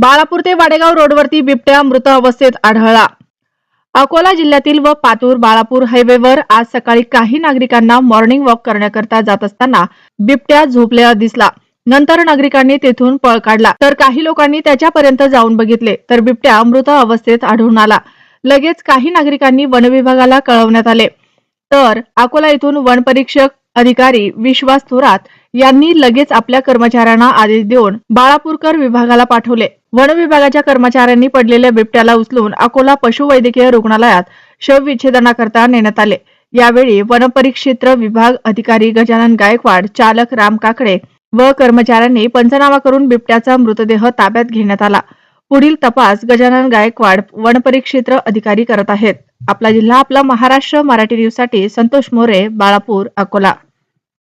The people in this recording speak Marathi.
बाळापूर ते वाडेगाव रोडवरती बिबट्या मृत अवस्थेत आढळला. अकोला जिल्ह्यातील व पातूर बाळापूर हायवेवर आज सकाळी काही नागरिकांना मॉर्निंग वॉक करण्याकरता जात असताना बिबट्या झोपलेला दिसला. नंतर नागरिकांनी तेथून पळ काढला. तर काही लोकांनी त्याच्यापर्यंत जाऊन बघितले तर बिबट्या मृत अवस्थेत आढळून आला. लगेच काही नागरिकांनी वनविभागाला कळवण्यात आले. तर अकोला येथून वनपरीक्षक अधिकारी विश्वास थोरात यांनी लगेच आपल्या कर्मचाऱ्यांना आदेश देऊन बाळापूरकर विभागाला पाठवले. वन विभागाच्या कर्मचाऱ्यांनी पडलेल्या बिबट्याला उचलून अकोला पशुवैद्यकीय रुग्णालयात शवविच्छेदनाकरता नेण्यात आले. यावेळी वनपरिक्षेत्र विभाग अधिकारी गजानन गायकवाड चालक राम काकडे व कर्मचाऱ्यांनी पंचनामा करून बिबट्याचा मृतदेह ताब्यात घेण्यात आला. पुढील तपास गजानन गायकवाड वनपरिक्षेत्र अधिकारी करत आहेत. आपला जिल्हा आपला महाराष्ट्र मराठी न्यूजसाठी संतोष मोरे बाळापूर अकोला.